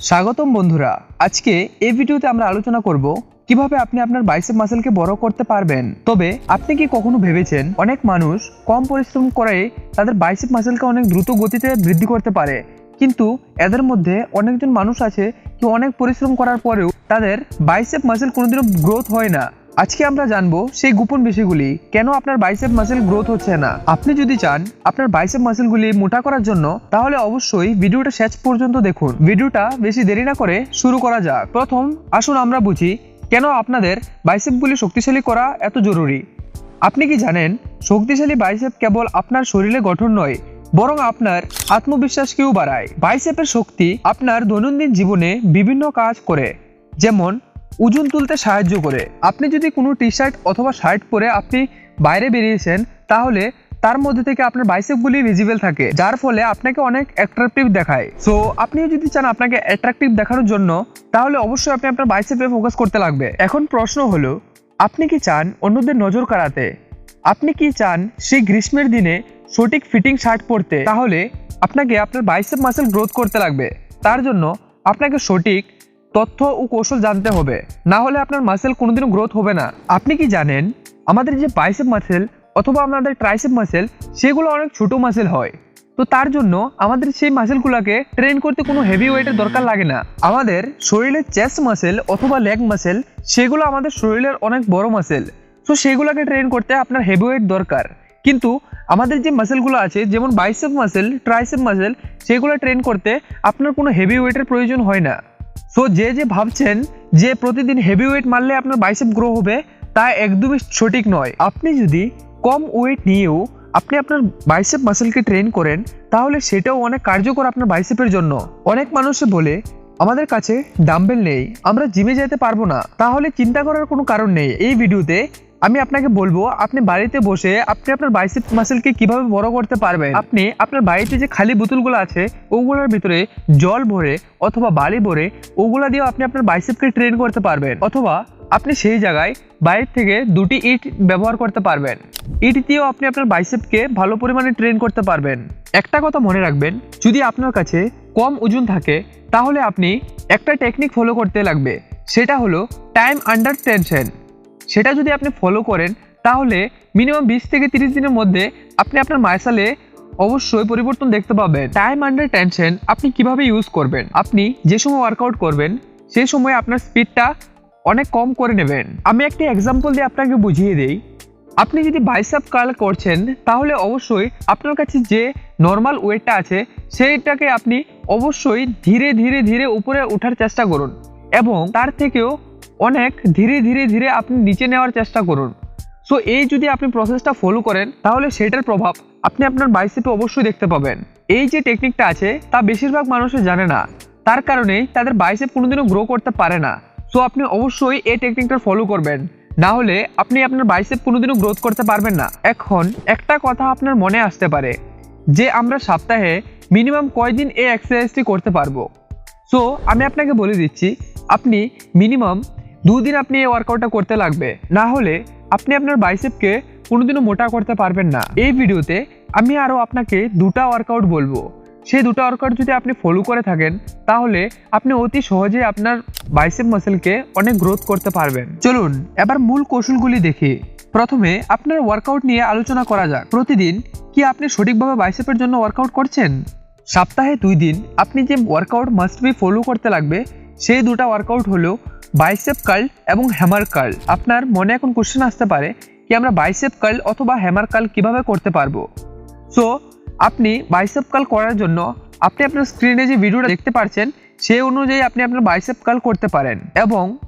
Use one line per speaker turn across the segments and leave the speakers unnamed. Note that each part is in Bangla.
স্বাগতম বন্ধুরা। আজকে এই ভিডিওতে আমরা আলোচনা করব কীভাবে আপনি আপনার বাইসেপ মাসেলকে বড় করতে পারবেন। তবে আপনি কি কখনো ভেবেছেন অনেক মানুষ কম পরিশ্রম করে তাদের বাইসেপ মাসেলকে অনেক দ্রুত গতিতে বৃদ্ধি করতে পারে? কিন্তু এদের মধ্যে অনেকজন মানুষ আছে কি অনেক পরিশ্রম করার পরেও তাদের বাইসেপ মাসেল কোনোদিনও গ্রোথ হয় না। আজকে আমরা জানব সেই গোপন বিষয়গুলি, কেন আপনার বাইসেপ মাসেল গ্রোথ হচ্ছে না? আপনি যদি চান আপনার বাইসেপ মাসেলগুলি মোটা করার জন্য, তাহলে অবশ্যই ভিডিওটা শেষ পর্যন্ত দেখুন। ভিডিওটা বেশি দেরি না করে শুরু করা যাক। প্রথম, আসুন আমরা বুঝি কেন আপনাদের বাইসেপগুলি শক্তিশালী করা এত জরুরি? আপনি কি জানেন শক্তিশালী বাইসেপ কেবল আপনার শরীরে গঠন নয়, বরং আপনার আত্মবিশ্বাসকেও বাড়ায়। বাইসেপের শক্তি আপনার দৈনন্দিন জীবনে বিভিন্ন কাজ করে, যেমন ওজন তুলতে সাহায্য করে। আপনি যদি কোনো টি শার্ট অথবা শার্ট পরে আপনি বাইরে বেরিয়েছেন, তাহলে তার মধ্যে থেকে আপনার বাইসেপগুলি ভিজিবল থাকে, যার ফলে আপনাকে অনেক অ্যাট্রাকটিভ দেখায়। সো আপনি যদি চান আপনাকে অ্যাট্রাকটিভ দেখানোর জন্য, তাহলে অবশ্যই আপনি আপনার বাইসেপে ফোকাস করতে লাগবে। এখন প্রশ্ন হলো, আপনি কি চান অন্যদের নজর কাড়াতে? আপনি কি চান সেই গ্রীষ্মের দিনে সঠিক ফিটিং শার্ট পরতে? তাহলে আপনাকে আপনার বাইসেপ মাসেল গ্রোথ করতে লাগবে। তার জন্য আপনাকে সঠিক তথ্য ও কৌশল জানতে হবে। না হলে আপনার মাসেল কোনোদিনও গ্রোথ হবে না। আপনি কি জানেন? আমাদের যে বাইসেপ মাসেল অথবা আমাদের ট্রাইসেপ মাসেল সেগুলো অনেক ছোট মাসেল হয়। তো তার জন্য আমাদের সেই মাসেলগুলোকে ট্রেন করতে কোনো হেভি ওয়েটের দরকার লাগে না। আমাদের শরীরের চেস্ট মাসেল অথবা লেগ মাসেল সেগুলো আমাদের শরীরের অনেক বড় মাসেল তো সেগুলোকে ট্রেন করতে আপনার হেভি ওয়েট দরকার। কিন্তু আমাদের যে মাসেলগুলো আছে, যেমন বাইসেপ মাসেল ট্রাইসেপ মাসেল সেগুলো ট্রেন করতে আপনার কোনো হেভি ওয়েটের প্রয়োজন হয় না। সো যে যে ভাবছেন যে প্রতিদিন হেভি ওয়েট মারলে আপনার বাইসেপ গ্রো হবে, তা একদমই সঠিক নয়। আপনি যদি কম ওয়েট নিয়েও আপনি আপনার বাইসেপ মাসেলকে ট্রেন করেন, তাহলে সেটাও অনেক কার্যকর আপনার বাইসেপের জন্য। অনেক মানুষে বলে, আমাদের কাছে ডাম্বেল নেই, আমরা জিমে যেতে পারব না। তাহলে চিন্তা করার কোনো কারণ নেই। এই ভিডিওতে আমি আপনাকে বলব, আপনি বাড়িতে বসে আপনি আপনার বাইসেপ মাসেলকে কীভাবে বড় করতে পারবেন? আপনি আপনার বাড়িতে যে খালি বোতলগুলো আছে, ওগুলোর ভিতরে জল ভরে অথবা বালি ভরে ওগুলা দিয়েও আপনি আপনার বাইসেপকে ট্রেন করতে পারবেন। অথবা আপনি সেই জায়গায় বাইরে থেকে দুটি ইট ব্যবহার করতে পারবেন। ইট দিয়েও আপনি আপনার বাইসেপকে ভালো পরিমাণে ট্রেন করতে পারবেন। একটা কথা মনে রাখবেন, যদি আপনার কাছে কম ওজন থাকে, তাহলে আপনি একটা টেকনিক ফলো করতে লাগবে। সেটা হলো টাইম আন্ডার টেনশন সেটা যদি আপনি ফলো করেন, তাহলে মিনিমাম বিশ থেকে তিরিশ দিনের মধ্যে আপনি আপনার মাইসালে অবশ্যই পরিবর্তন দেখতে পাবেন। টাইম আন্ডার টেনশন আপনি কীভাবে ইউজ করবেন? আপনি যে সময় ওয়ার্কআউট করবেন সেই সময় আপনার স্পিডটা অনেক কম করে নেবেন। আমি একটি এক্সাম্পল দিয়ে আপনাকে বুঝিয়ে দিই। আপনি যদি বাইসেপ কার্ল করছেন, তাহলে অবশ্যই আপনার কাছে যে নর্মাল ওয়েটটা আছে, সেইটাকে আপনি অবশ্যই ধীরে ধীরে ধীরে উপরে ওঠার চেষ্টা করুন। এবং তার থেকেও অনেক ধীরে ধীরে ধীরে আপনি নিচে নেওয়ার চেষ্টা করুন। সো এই যদি আপনি প্রসেসটা ফলো করেন, তাহলে সেটার প্রভাব আপনি আপনার বাইসেপে অবশ্যই দেখতে পাবেন। এই যে টেকনিকটা আছে, তা বেশিরভাগ মানুষই জানে না। তার কারণেই তাদের বাইসেপ কোনোদিনও গ্রো করতে পারে না। সো আপনি অবশ্যই এই টেকনিকটা ফলো করবেন। না হলে আপনি আপনার বাইসেপ কোনোদিনও গ্রোথ করতে পারবেন না। এখন একটা কথা আপনার মনে আসতে পারে, যে আমরা সপ্তাহে মিনিমাম কয়দিন এই এক্সারসাইজটি করতে পারব? সো আমি আপনাকে বলে দিচ্ছি, আপনি মিনিমাম দুদিন আপনি এই ওয়ার্কআউটটা করতে লাগবে। না হলে আপনি আপনার বাইসেপকে কোনোদিনও মোটা করতে পারবেন না। এই ভিডিওতে আমি আরও আপনাকে দুটা ওয়ার্কআউট বলব। সেই দুটো ওয়ার্কআউট যদি আপনি ফলো করে থাকেন, তাহলে আপনি অতি সহজে আপনার বাইসেপ মাসেলকে অনেক গ্রোথ করতে পারবেন। চলুন, এবার মূল কৌশলগুলি দেখি। প্রথমে আপনার ওয়ার্কআউট নিয়ে আলোচনা করা যাক। প্রতিদিন কি আপনি সঠিকভাবে বাইসেপের জন্য ওয়ার্কআউট করছেন? সপ্তাহে দুই দিন আপনি যে ওয়ার্কআউট মাস্ট বি ফলো করতে লাগবে, সেই দুটো ওয়ার্কআউট হলো বাইসেপ কার্ল এবং হ্যামার কার্ল আপনার মনে এখন কোশ্চেন আসতে পারে কি আমরা বাইসেপ কার্ল অথবা হ্যামার কার্ল কীভাবে করতে পারব? সো আপনি বাইসেপ কার্ল করার জন্য আপনি আপনার স্ক্রিনে যে ভিডিওটা দেখতে পাচ্ছেন সেই অনুযায়ী আপনি আপনার বাইসেপ কার্ল করতে পারেন। এবং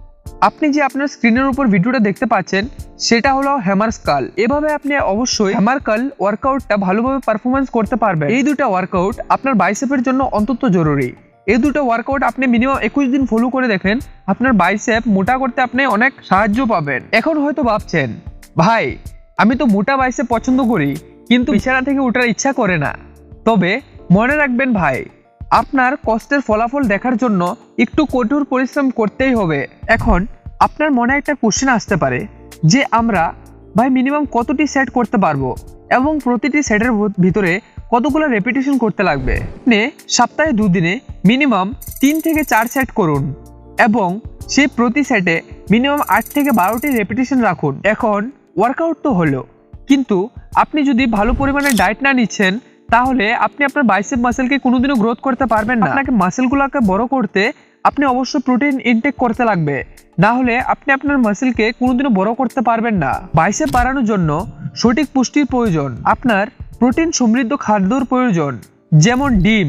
আপনি যে আপনার স্ক্রিনের উপর ভিডিওটা দেখতে পাচ্ছেন, সেটা হলো হ্যামার স্কাল এভাবে আপনি অবশ্যই হ্যামার কার্ল ওয়ার্কআউটটা ভালোভাবে পারফরমেন্স করতে পারবেন। এই দুটো ওয়ার্কআউট আপনার বাইসেপের জন্য অন্তত জরুরি। এই দুটো ওয়ার্কআউট আপনি মিনিমাম একুশ দিন ফলো করে দেখেন। আপনার বাইসেপ মোটা করতে আপনি অনেক সাহায্য পাবেন। এখন হয়তো ভাবছেন, ভাই, আমি তো মোটা বাইসেপ পছন্দ করি, কিন্তু বিছানা থেকে ওঠার ইচ্ছা করে না। তবে মনে রাখবেন ভাই, আপনার কষ্টের ফলাফল দেখার জন্য একটু কঠোর পরিশ্রম করতেই হবে। এখন আপনার মনে একটা কোশ্চেন আসতে পারে, যে আমরা, ভাই মিনিমাম কতটি সেট করতে পারব এবং প্রতিটি সেটের ভিতরে কতগুলো রেপিটেশন করতে লাগবে? আপনি সপ্তাহে দুদিনে মিনিমাম তিন থেকে চার সেট করুন এবং সেই প্রতি সেটে মিনিমাম আট থেকে বারোটি রেপিটেশন রাখুন। এখন ওয়ার্কআউট তো হলো, কিন্তু আপনি যদি ভালো পরিমাণে ডায়েট না নিচ্ছেন, তাহলে আপনি আপনার বাইসেপ মাসেলকে কোনোদিনও গ্রোথ করতে পারবেন না। আপনাকে মাসেলগুলোকে বড় করতে আপনি অবশ্য প্রোটিন ইনটেক করতে লাগবে। না হলে আপনি আপনার মাসেলকে কোনোদিনও বড় করতে পারবেন না। বাইসেপ বাড়ানোর জন্য সঠিক পুষ্টির প্রয়োজন। আপনার প্রোটিন সমৃদ্ধ খাদ্যর প্রয়োজন, যেমন ডিম,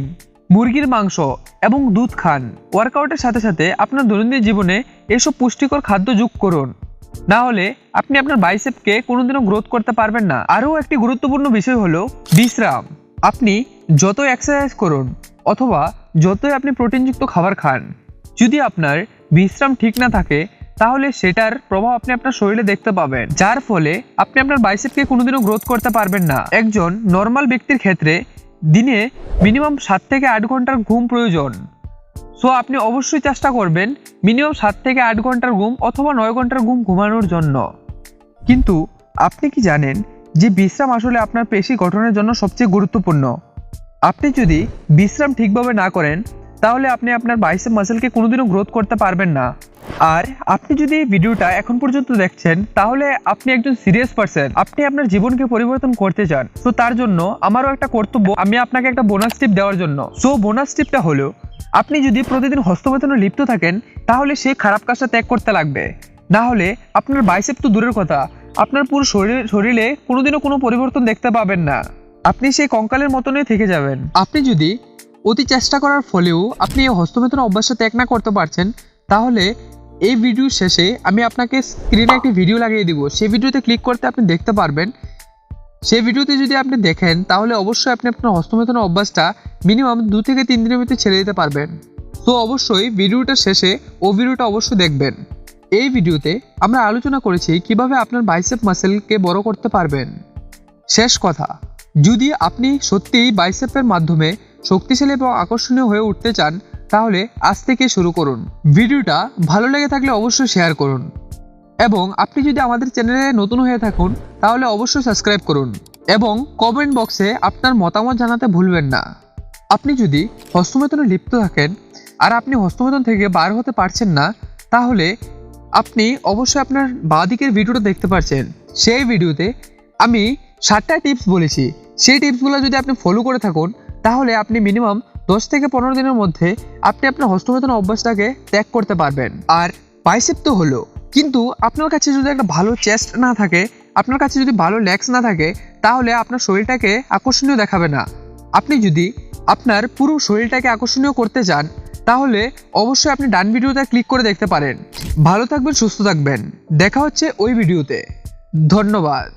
মুরগির মাংস এবং দুধ খান। ওয়ার্কআউটের সাথে সাথে আপনার দৈনন্দিন জীবনে এসব পুষ্টিকর খাদ্য যোগ করুন। না হলে আপনি আপনার বাইসেপকে কোনোদিনও গ্রোথ করতে পারবেন না। আরও একটি গুরুত্বপূর্ণ বিষয় হলো বিশ্রাম। আপনি যত এক্সারসাইজ করুন অথবা যতই আপনি প্রোটিনযুক্ত খাবার খান, যদি আপনার বিশ্রাম ঠিক না থাকে তাহলে সেটার প্রভাব আপনি আপনার শরীরে দেখতে পাবেন। যার ফলে আপনি আপনার বাইসেপকে কোনোদিনও গ্রোথ করতে পারবেন না। একজন নর্মাল ব্যক্তির ক্ষেত্রে দিনে মিনিমাম সাত থেকে আট ঘণ্টার ঘুম প্রয়োজন। সো আপনি অবশ্যই চেষ্টা করবেন মিনিমাম সাত থেকে আট ঘণ্টার ঘুম অথবা নয় ঘণ্টার ঘুম ঘুমানোর জন্য। কিন্তু আপনি কি জানেন যে বিশ্রাম আসলে আপনার পেশি গঠনের জন্য সবচেয়ে গুরুত্বপূর্ণ? আপনি যদি বিশ্রাম ঠিকভাবে না করেন তাহলে আপনি আপনার বাইসেপ মাসেলকে কোনোদিনও গ্রোথ করতে পারবেন না। আর আপনি যদি এই ভিডিওটা এখন পর্যন্ত দেখছেন, তাহলে আপনি একজন সিরিয়াস পারসন আপনি আপনার জীবনকে পরিবর্তন করতে চান। তো তার জন্য আমারও একটা কর্তব্য, আমি আপনাকে একটা বোনাস টিপ দেওয়ার জন্য। সো বোনাস টিপটা হলো, আপনি যদি প্রতিদিন হস্তবেতনে লিপ্ত থাকেন, তাহলে সেই খারাপ কাজটা ত্যাগ করতে লাগবে। না হলে আপনার বাইসেপ তো দূরের কথা, আপনার পুরো শরীর, শরীরে কোনোদিনও কোনো পরিবর্তন দেখতে পাবেন না। আপনি সেই কঙ্কালের মতনই থেকে যাবেন। আপনি যদি অতি চেষ্টা করার ফলেও আপনি এই হস্তবেতন অভ্যাসটা ত্যাগ না করতে পারছেন, তাহলে এই ভিডিও শেষে আমি আপনাকে স্ক্রিনে একটি ভিডিও লাগিয়ে দিব। সেই ভিডিওতে ক্লিক করতে আপনি দেখতে পারবেন। সেই ভিডিওতে যদি আপনি দেখেন, তাহলে অবশ্যই আপনি আপনার হস্তমেতন অভ্যাসটা মিনিমাম দু থেকে তিন দিনের ভিতরে ছেড়ে দিতে পারবেন। তো অবশ্যই ভিডিওটা শেষে ও ভিডিওটা অবশ্যই দেখবেন। এই ভিডিওতে আমরা আলোচনা করেছি কীভাবে আপনার বাইসেপ মাসেলকে বড় করতে পারবেন। শেষ কথা, যদি আপনি সত্যিই বাইসেপের মাধ্যমে শক্তিশালী এবং আকর্ষণীয় হয়ে উঠতে চান, তাহলে আজ থেকে শুরু করুন। ভিডিওটা ভালো লেগে থাকলে অবশ্যই শেয়ার করুন। এবং আপনি যদি আমাদের চ্যানেলে নতুন হয়ে থাকুন, তাহলে অবশ্যই সাবস্ক্রাইব করুন। এবং কমেন্ট বক্সে আপনার মতামত জানাতে ভুলবেন না। আপনি যদি হস্তমেতনে লিপ্ত থাকেন আর আপনি হস্তমেতন থেকে বার হতে পারছেন না, তাহলে আপনি অবশ্যই আপনার বাঁ দিকের ভিডিওটা দেখতে পাচ্ছেন সেই ভিডিওতে আমি সাতটা টিপস বলেছি। সেই টিপসগুলো যদি আপনি ফলো করে থাকুন তাহলে আপনি মিনিমাম দশ থেকে পনেরো দিনের মধ্যে আপনি আপনার হস্তমেতন অভ্যাসটাকে ত্যাগ করতে পারবেন। আর বাইসেপ তো হলো। কিন্তু আপনার কাছে যদি একটা ভালো চেস্ট না থাকে, আপনার কাছে যদি ভালো লেগস না থাকে, তাহলে আপনার শরীরটাকে আকর্ষণীয় দেখাবে না। আপনি যদি আপনার পুরো শরীরটাকে আকর্ষণীয় করতে চান, তাহলে অবশ্যই আপনি ডান ভিডিওতে ক্লিক করে দেখতে পারেন। ভালো থাকবেন, সুস্থ থাকবেন। দেখা হচ্ছে ওই ভিডিওতে। ধন্যবাদ।